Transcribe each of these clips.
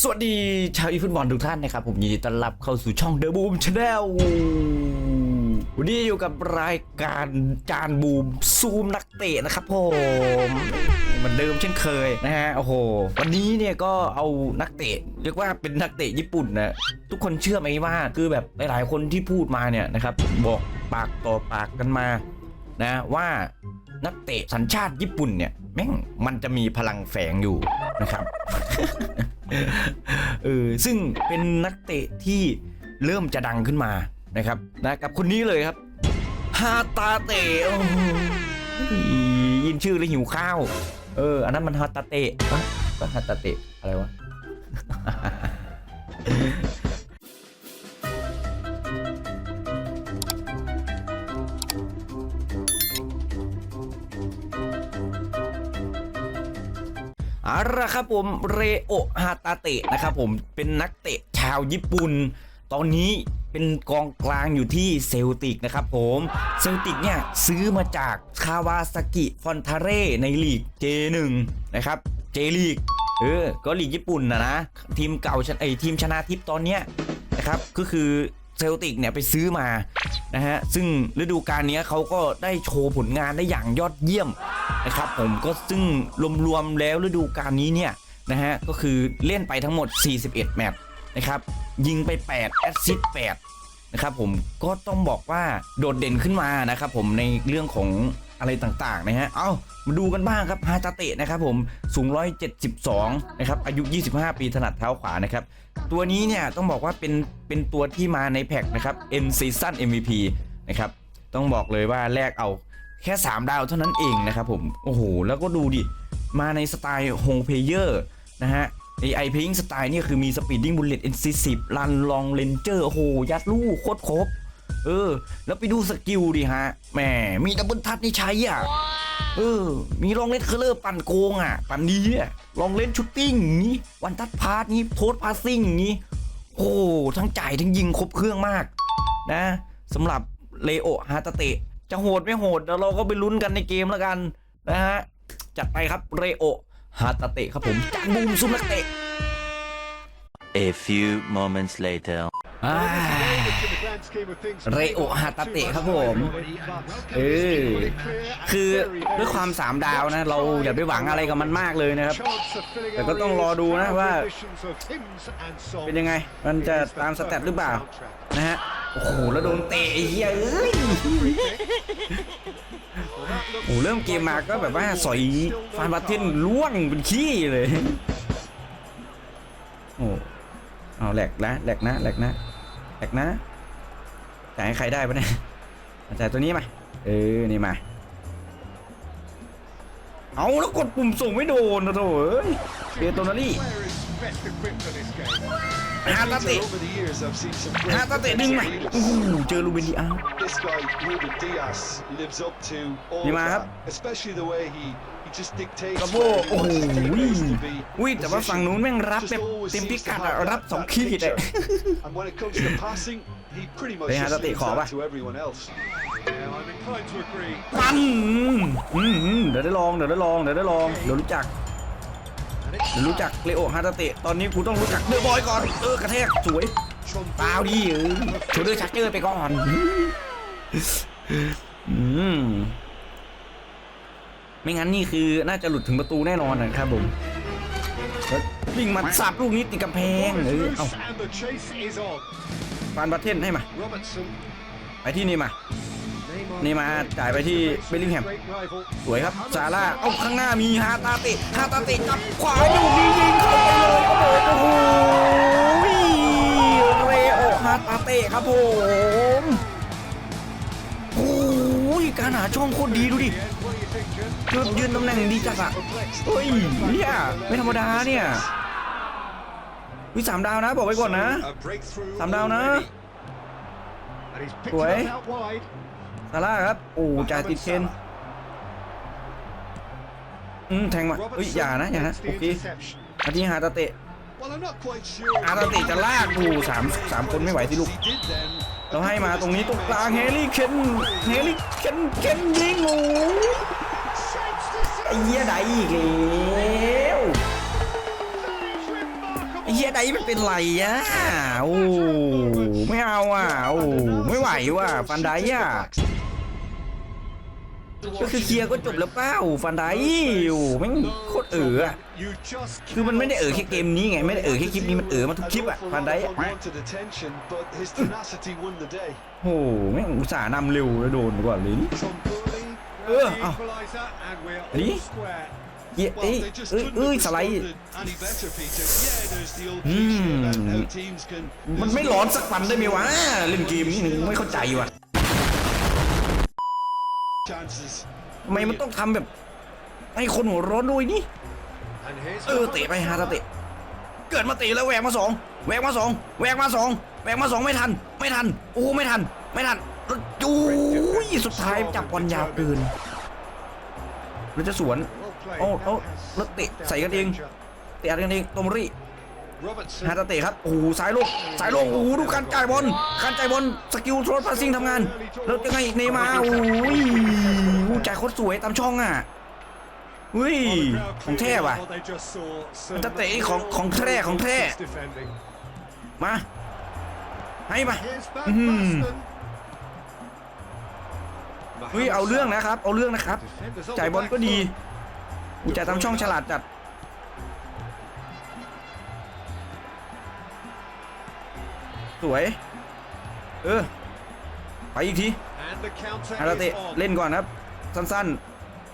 สวัสดีชาวอีฟุตบอลทุกท่านนะครับ ผมยินดีต้อนรับเข้าสู่ช่องเดอะบูมชาแนลวันนี้อยู่กับรายการจานบูมซูมนักเตะนะครับผมเหมือนเดิมเช่นเคยนะฮะโอ้โหวันนี้เนี่ยก็เอานักเตะ เรียกว่าเป็นนักเตะญี่ปุ่นนะทุกคนเชื่อไหมว่าคือแบบหลายๆคนที่พูดมาเนี่ยนะครับบอกปากต่อปากกันมานะว่านักเตะสัญชาติญี่ปุ่นเนี่ย แม่งมันจะมีพลังแฝงอยู่นะครับเออซึ่งเป็นนักเตะที่เริ่มจะดังขึ้นมานะครับนะกับคนนี้เลยครับฮาตาเตะยินชื่อแล้วหิวข้าว เออ อันนั้นมันฮาตาเตะวะก็ฮาตาเตะอะไรวะ เอาละครับผมเรโอฮาตาเตะนะครับผมเป็นนักเตะชาวญี่ปุ่น ตอนนี้เป็นกองกลางอยู่ที่เซลติกนะครับผมเซลติกเนี่ยซื้อมาจากคาวาซากิฟอนทาเร่ในลีก J1 นะครับเจลีกเออก็ลีกญี่ปุ่นนะนะทีมเก่าชนไอทีมชนะทิพย์ตอนเนี้ยนะครับก็คือ เซลติกเนี่ยไปซื้อมานะฮะซึ่งฤดูกาลนี้เขาก็ได้โชว์ผลงานได้อย่างยอดเยี่ยมนะครับผมก็ซึ่งรวมๆแล้วฤดูกาลนี้เนี่ยนะฮะก็คือเล่นไปทั้งหมด 41 แมตช์นะครับยิงไป 8 แอสซิสต์8นะครับผมก็ต้องบอกว่าโดดเด่นขึ้นมานะครับผมในเรื่องของ อะไรต่างๆนะฮะ เอามาดูกันบ้างครับฮาตาเตะนะครับผมสูง 172 นะครับ อายุ 25 ปีถนัดเท้าขวานะครับ ตัวนี้เนี่ยต้องบอกว่าเป็นเป็นตัวที่มาในแพ็กนะครับ N Season MVP นะครับ ต้องบอกเลยว่าแลกเอาแค่ 3 ดาวเท่านั้นเองนะครับผม โอ้โห แล้วก็ดูดิ มาในสไตล์โฮงเพเยอร์นะฮะไอไอเพยิงสไตล์นี่คือมีสปีดดิ้งบุลเลตเอ็นซีสิบรันลองเลนเจอร์โอ้โหยัดลูกโคตรครบ เออ แล้วไปดูสกิลดิฮะแหมมีดับเบิลทัชนี่ใช้อะเออ มีลองเล่นเคอร์เลอร์ปั่นโกงอะ ปั่นดีอะลองเล่นชุตติ้งอย่างงี้วันทัดพาสนี้โทษพาสซิ่งอย่างงี้โอ้โหทั้งจ่ายทั้งยิงครบเครื่องมาก นะสำหรับเลโอฮาตาเตะ จะโหดไม่โหดเดี๋ยวเราก็ไปลุ้นกันในเกมแล้วกัน นะฮะ จัดไปครับเรโอฮาตาเตะครับผมจานบูมซุปนักเตะ A few moments later. อ่า เรโอฮาตาเตะครับผมเออคือด้วยความสามดาวนะ เราอย่าไปหวังอะไรกับมันมากเลยนะครับ แต่ก็ต้องรอดูนะว่า เป็นยังไง มันจะตามสแตทหรือเปล่า นะฮะ โอ้โห แล้วโดนเตะเหี้ยอ้ยโอ้โหเริ่มเกมมาก็แบบว่าสอยฟานบาเทนล่วงเป็นขี้เลยโอ้เอาแหลกนะแหลกนะแหลกนะแหลกนะ จ่ายให้ใครได้ปะเนี่ยเอาจ่ายตัวนี้มา เออ นี่มา เอาแล้วกดปุ่มส่งไม่โดนนะโถเอ้ยเอโตนารี่ฮาตาเตะฮาตาเตะดึงมาโอ้โหเจอลูเบนดีอาร์ This guy, Ruben Diaz, lives up to all นี่มา of ครับ that, especially the way he, he just dictates กระโบ where he โอ้โห wants his teammates to be อุ้ยแต่ว่าฝั่งนู้นแม่งรับ Just แบบ always เต็ม seems พิ to กัด have อะ that- รับสอง that ขีดอะ picture. And when it comes to passing, he pretty much ไปหา just สติ leaves ขอ that ป่ะ to everyone else. ปันอืมอืมเดี๋ยวได้ลองเดี๋ยวได้ลองเดี๋ยวได้ลองเดี๋ยวรู้จักเดี๋ยวรู้จักเลโอฮาตาเตะตอนนี้กูต้องรู้จักเดอะบอยก่อน เออกระแทกสวยเปล่าดิเออโชว์เดอร์ชักเจอร์ไปก่อน อืม ไม่งั้นนี่คือน่าจะหลุดถึงประตูแน่นอนนะครับผมแล้ววิ่งมาสับลูกนี้ติดกำแพงเออเอา And the chase is on. ฟานบัตเทนให้มา Robertson, ไปที่นี่มา Neymar, นี่มาจ่ายไปที่เบลลิงแฮม great rival. สวยครับซาร่า เอาข้างหน้ามีฮาตาเตะฮาตาเตะจับขวาอยู่นี่ยิงเข้าไปเลยครับผมโอ้โหเรโอฮาตาเตะครับผมโอ้ยการหาช่องโคตรดีดูดิ ยืนยืนตำแหน่งดีจัดอะเฮ้ยเนี่ยไม่ธรรมดาเนี่ยวิสามดาวนะ บอกไว้ก่อนนะสามดาวนะ already. And he's picked Ủa? it up out wide. ซาร่าครับ โอ้จ่ายติดเชนอืมแทงมาเฮ้ยอย่านะอย่านะโอเค interception. มาที่ฮาตาเตะ Well, I'm not quite sure. ฮาตาเตะจะลากกูสามสามคนไม่ไหวสิลูก เราให้มาตรงนี้ตรงกลางเฮลี่เคนเฮลี่เคนเคนยิงโอ้ย ไอ้เหี้ยได้อีกแล้วไอ้เฮียไดมันเป็นไรอะโอ้ไม่เอาอะโอ้ไม่ไหวว่ะฟันไดอะก็คือเคลียร์ก็จบแล้วเป้าฟันไดโอ้แม่งโคตรเอ๋ออะ You just คือมันไม่ได้เอ๋อแค่เกมนี้ไงไม่ได้เอ๋อแค่คลิปนี้มันเอ๋อมาทุกคลิปอะฟันไดอะ wanted attention, but his tenacity won the day. โอ้แม่งอุตส่าห์นำเร็วแล้วโดนก่อนเลย นี่ Tomboli, Ugh, the oh. equaliser, and we're Ready? all square. เหี้ยเอ้ย Well, they just เอ้ย couldn't เอ้ย have สไลด์ responded any better, Peter. Yeah, there's the old Hmm. cliche about how teams can มันไม่ร้อนสักวันได้ไหมวะเล่นเกมนี้หนึ่งไม่เข้าใจว่ะ chances. ทำไมมันต้องทำแบบให้คนหัวร้อนด้วยนี่ And here's เออเตะไปฮาตาเตะเกิดมาเตะแล้วแหวกมาสองแหวกมาสองแหวกมาสองแหวกมาสองไม่ทัน ไม่ทันโอ้โหไม่ทัน ไม่ทันแล้ว จู้ยสุดท้ายจับบอลยาวเกินแล้วจะสวนโอ้โอ้แล้วเตะใส่กันเองเตะกันเองโตมรีฮาตาเตะครับโอ้โหสายลงสายลงโอ้โหดูการจ่ายบอลการจ่ายบอลสกิลโทรพาสซิ่งทำงาน แล้วยังไงเนย์มาโอ้ยอู้จ่ายโคตรสวยตามช่องอะอุ้ยของแท้ว่ะ Well, they just saw some จะเตะของของแท้ของแท้มาให้มา Here's back Mhm. Baston. เฮ้ยเอาเรื่องนะครับ เอาเรื่องนะครับ Defenders on จ่าย the บอล back ก็ดี foot. กูจ่ายตามช่องฉลาดจัดสวย เออ ไปอีกที And the counter อาราเตะ is on. เล่นก่อนครับ สั้น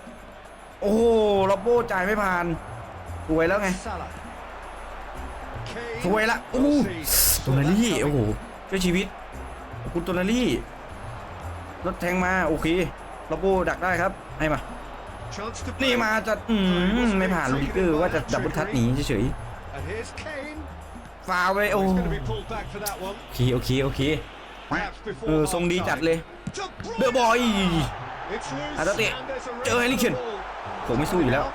ๆ โอ้โหลอบโบจ่ายไม่ผ่านสวยแล้วไง Salah. Kane. สวยละอู้ Chelsea. ตัวนารี่โอ้โหช่วยชีวิตขอบคุณตัวนารี่ รถแทงมาโอเคลอบโบดักได้ครับให้มา นี่มาจะอืมไม่ผ่านลูดิเกอร์ว่าจะดับบุทัดหนีเฉยๆฟาวไปโอ้โอเคโอเคโอเคเออทรงดีจัดเลยเดอบอยอาตเตะเจอเฮร์รี่เคนผมไม่สู้อยู่แล้ว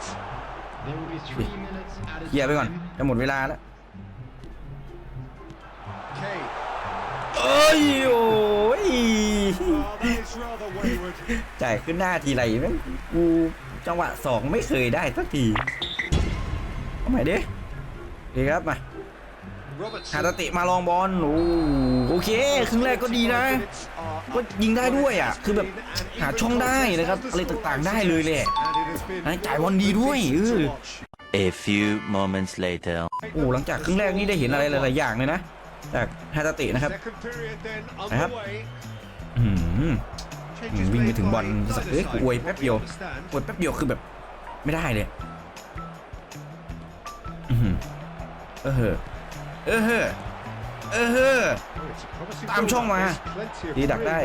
เกียร์ไปก่อนจะหมดเวลาแล้ว อ้ยโอ้ย Oh, that is rather wayward. จ่ายขึ้นหน้าทีไรแม่งกูจังหวะสองไม่เคยได้สักทีเอาใหม่ดิดีครับมา Robertson. หาตาเตะมาลองบอลโอ้โอเคครึ่งแรกก็ดีนะ ก็ยิงได้ด้วยอะ คือแบบหาช่องได้นะครับอะไรต่างๆได้เลยแหละนะจ่ายบอลดีด้วยเออ A few moments later. โอ้หลังจากครึ่งแรกนี่ได้เห็นอะไรหลายๆอย่างเลยนะ จากฮาตาเตะนะครับ Second period then นะครับ underway. อื้อหือ Changes วิ่งไป made ถึงบอล by สัก either เอ้ย side. กูอวยแป๊บเดียว Understand. กดแป๊บเดียวคือแบบไม่ได้เลยอื้อหือเออเหอะเออเหอะเออเหอะ Oh, it's a promising ตามช่องมา ball. There's plenty of ดีดักได้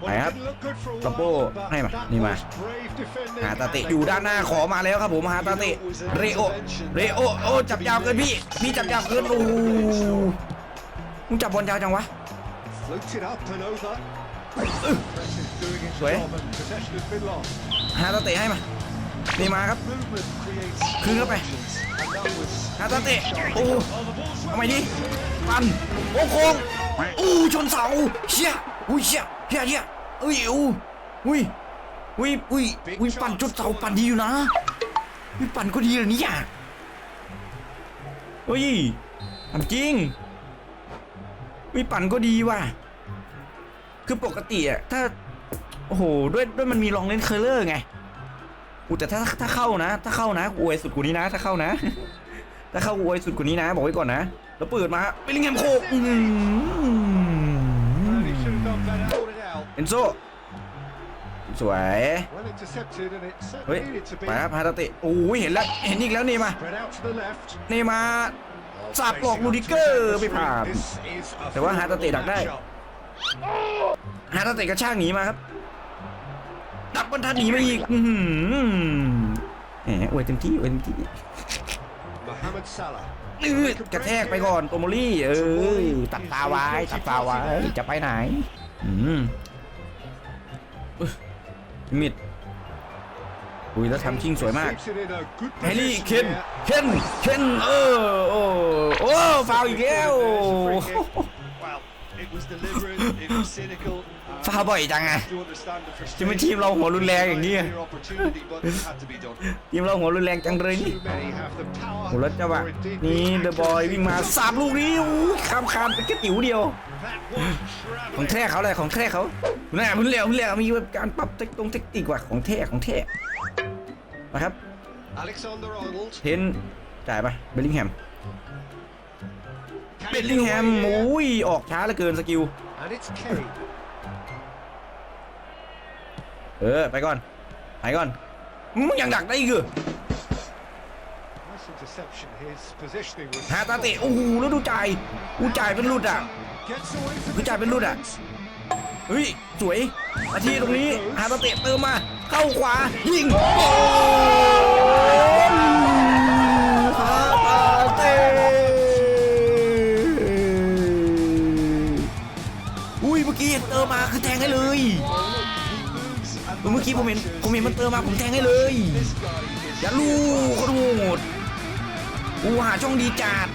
ไป it ครับ didn't look good for a ลับโบ while, but ให้มา that นี่มา was brave defending หาตาเตะ and อยู่ they ด้านหน้าขอมาแล้วครับผมหาตาเตะ เรโอ เรโอ โอ้จับยาวเกินพี่ พี่จับยาวเกินโอ้โหมึงจับบอลยาวจังวะ Floated up and over. Press is doing its Where? job and possession has been lost. หาตาเตะให้มา นี่มาครับ Movement creates คืนเข้าไป options, and that was หาตาเตะ โอ้ Oh, the ball's ทำไมดิปัน โอ้โคงอู้ชนเสาเชี่ยอุ้ยเชี่ยเชี่ยเชี่ย อุ้ยอู้อุ้ยอุ้ยอุ้ยอุ้ยปั่นจุดเสาปั่นดีอยู่นะอุ้ยปั่นก็ดีเลยเนี่ยเฮ้ยทำจริงอุ้ยปั่นก็ดีว่ะคือปกติอะถ้าโอ้โหด้วยด้วยมันมีลองเล่นเคอร์เลอร์ไงอูแต่ถ้าถ้าเข้านะ ถ้าเข้านะอวยสุดกูนี้นะ ถ้าเข้านะ ถ้าเข้าอวยสุดกว่านี้นะ บอกไว้ก่อนนะ แล้วเปิดมาเบลลิงแฮมโคกอื้อ เอนโซสวย Well intercepted, and it เฮ้ย certainly needed to be ไปครับฮาตาเตะโอ้ยเห็นแล้วเห็นอีกแล้วนี่มา spread out to the left. นี่มาสับหลอกลูดิเกอร์ไม่ผ่าน This is a แต่ว่าหาตาเตะดักได้ matchup. ฮาตาเตะกระชากหนีมาครับดับบอลทัดหนีมาอีกอื้อหือแหมอวยเต็มที่อวยเต็มที่ Mohamed Salah. อื้อกระแทกไปก่อนโตโมลี่เอ้ยตัดตาไว้ตัดตาไว้จะไปไหนอืมอุ๊ย มิดอุ้ยแล้วทำชิงสวยมากแฮร์รี่เคนเคนเคนเออโอ้โอ้ฟาวอีกแล้วฟาบ่อยจังไงจะไม่ทีมเราหัวรุนแรงอย่างนี้ทีมเราหัวรุนแรงจังเลยนี่โหัวรถจ้าวะนี่เดอะบอยวิ่งมาสามลูกนี้ข้ามคานไแค่ติ๋วเดียว ของ travelling. แท้เขาเลยของแท้เขาแน่มึงเหลวมึงเหลวมีการปรับเทคตรงเทคนิคว่ะของแท้ของแท้นะครับ Alexander Arnold. เทนจ่ายไปเบลลิงแฮม Can เบ he ล get ลิงแฮม away โอ้ here? ยออกช้าเหลือเกินสกิล And it's Kane. เออไปก่อนไปก่อนมึงยังดักได้อีกเหรอ Nice interception. His positioning was. หาตาเตะโอ้โหแล้วดูจ่ายกูจ่ายเป็นรุดอะ Gets away from กูจ่ายเป็นรุดอะเฮ้ยสวยอาทีตรงนี้หาตาเตะเติมมา เข้าขวายิงโอ้ยหาตาเตะอุ้ยเมื่อกี้เติมมาคือแทงให้เลยเมื่อกี้ผมเห็นผมเห็นมันเติมมาผมแทงให้เลยอย่าลูกเขาโหดกูหาช่องดีจัด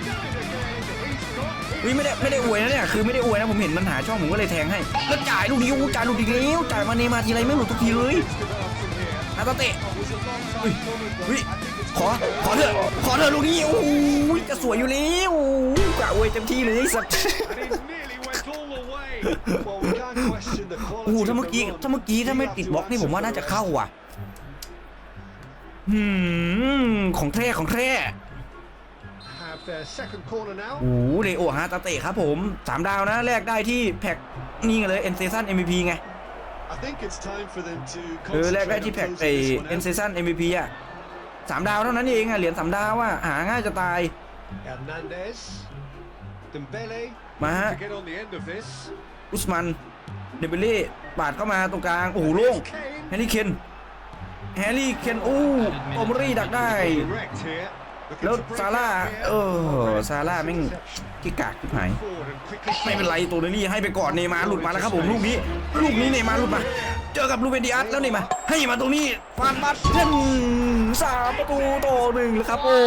เฮ้ยไม่ได้ไม่ได้อวยนะเนี่ยคือไม่ได้อวยนะผมเห็นมันหาช่องผมก็เลยแทงให้แล้วจ่ายลูกนี้จ่ายลูกอีกแล้วจ่ายมาเนมาทีไรไม่หลุดทุกทีเลยอาตาเตะเฮ้ยเฮ้ยขอขอเถอะขอเถอะลูกนี้โอ้โหจะสวยอยู่แล้วโอ้โหกะอวยเต็มที่เลยสัตว์โอ้ถ้าเมื่อกี้ถ้าเมื่อกี้ถ้าไม่ติดบล็อกนี่ผมว่าน่าจะเข้าว่ะหืมของแท้ของแท้ โอ้โหเลโอฮาตาเตะครับผมสามดาวนะแรกได้ที่แพ็กนี่ไงเลยเอ็นเซซัน MVP ไง I think it's time for them to เออแรกได้ concentrate ที่ on แพ็ก closing ไอ this one เอ็น out. เซซัน MVP อะสามดาวเท่านั้นเองอะเหรียญสามดาวอะหาง่ายจะตาย Hernandez. Dembele. มาฮะ To get on the end of this. อุสมันเดเบเล่ปาดเข้ามาตรงกลาง โอ้โหโล่ง Kane. แฮร์รี่เคนแฮร์รี่เคนโอ้โอมรี่ดักได้ Direct here. Looking แล้วซาร่าเออซาร่าแม่งกิกากทิบหายไม่เป็นไรตัวเนลี่ให้ไปก่อนเนย์มาหลุดมาแล้วครับผมลูกนี้ ลูกนี้เนย์มาหลุดมา เจอกับลูเวนดิอัสแล้วเนย์มาให้มาตรงนี้ฟานบัตเทนสามประตูต่อหนึ่งเลยครับโอ้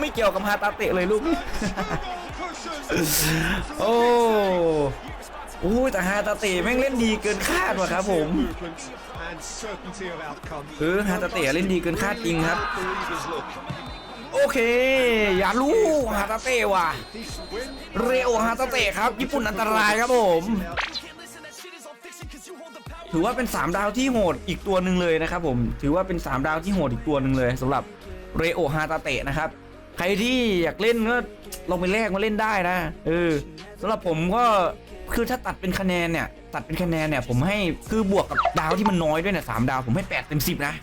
ไม่เกี่ยวกับฮาตาเตะเลยลูกโอ้โอ้แต่ฮาตาเตะแม่งเล่นดีเกินคาดว่ะครับผมเออฮาตาเตะเล่นดีเกินคาดจริงครับ โอเค อย่ารู้ฮาตาเตะว่ะ เรโอฮาตาเตะครับ ญี่ปุ่นอันตรายครับผม ถือว่าเป็น 3 ดาวที่โหดอีกตัวหนึ่งเลยนะครับผม ถือว่าเป็น 3 ดาวที่โหดอีกตัวหนึ่งเลยสำหรับเรโอฮาตาเตะนะครับ ใครที่อยากเล่นก็ลองไปแลกมาเล่นได้นะเออสำหรับผมก็คือถ้าตัดเป็นคะแนนเนี่ย ตัดเป็นคะแนนเนี่ยผมให้คือบวกกับดาวที่มันน้อยด้วยเนี่ยสามดาวผมให้8เต็ม10นะ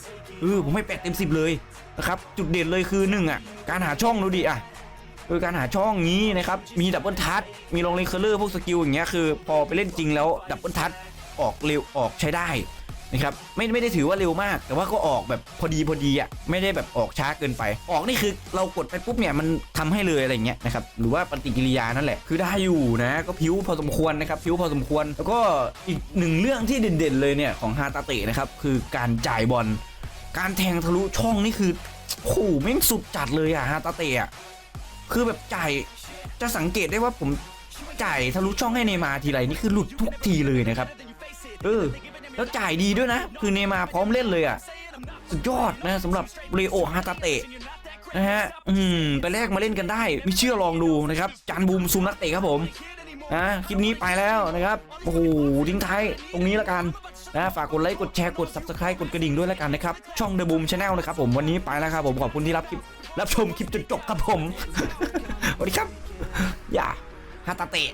เออผมให้8เต็ม10เลยนะครับจุดเด่นเลยคือหนึ่งอะการหาช่องดูดิอะคือการหาช่องนี้นะครับมีดับเบิลทัชมีลองเลนเคอร์เลอร์พวกสกิลอย่างเงี้ยคือพอไปเล่นจริงแล้วดับเบิลทัชออกเร็วออกใช้ได้นะครับไม่ไม่ได้ถือว่าเร็วมาก แต่ว่าก็ออกแบบพอดีพอดีอะไม่ได้แบบออกช้าเกินไป ออกนี่คือเรากดไปปุ๊บเนี่ยมันทำให้เลยอะไรเงี้ยนะครับหรือว่าปฏิกิริยานั่นแหละคือได้อยู่นะก็พิ้วพอสมควรนะครับพิ้วพอสมควร แล้วก็อีกหนึ่งเรื่องที่เด่นๆเลยเนี่ยของฮาตาเตะนะครับคือการจ่ายบอล การแทงทะลุช่องนี่คือโอ้โหแม่งสุดจัดเลยอะฮาตาเตะคือแบบจ่ายจะสังเกตได้ว่าผมจ่ายทะลุช่องให้เนมาทีไรนี่คือหลุดทุกทีเลยนะครับ เออ แล้วจ่ายดีด้วยนะ คือเนมาพร้อมเล่นเลยอะสุดยอดนะสำหรับเรโอฮาตาเตะนะฮะ อืม ไปแลกมาเล่นกันได้ ไม่เชื่อลองดูนะครับ จานบูมซูมนักเตะครับผม นะคลิปนี้ไปแล้วนะครับโอ้โหทิ้งท้ายตรงนี้ละกันนะฝากกดไลค์กดแชร์กด subscribe กดกระดิ่งด้วยละกันนะครับช่องเดอะบูมชาแนลนะครับผมวันนี้ไปแล้วครับผมขอบคุณที่รับคลิปรับชมคลิปจนจบครับผมสวัสดีครับอย่าฮาตาเตะ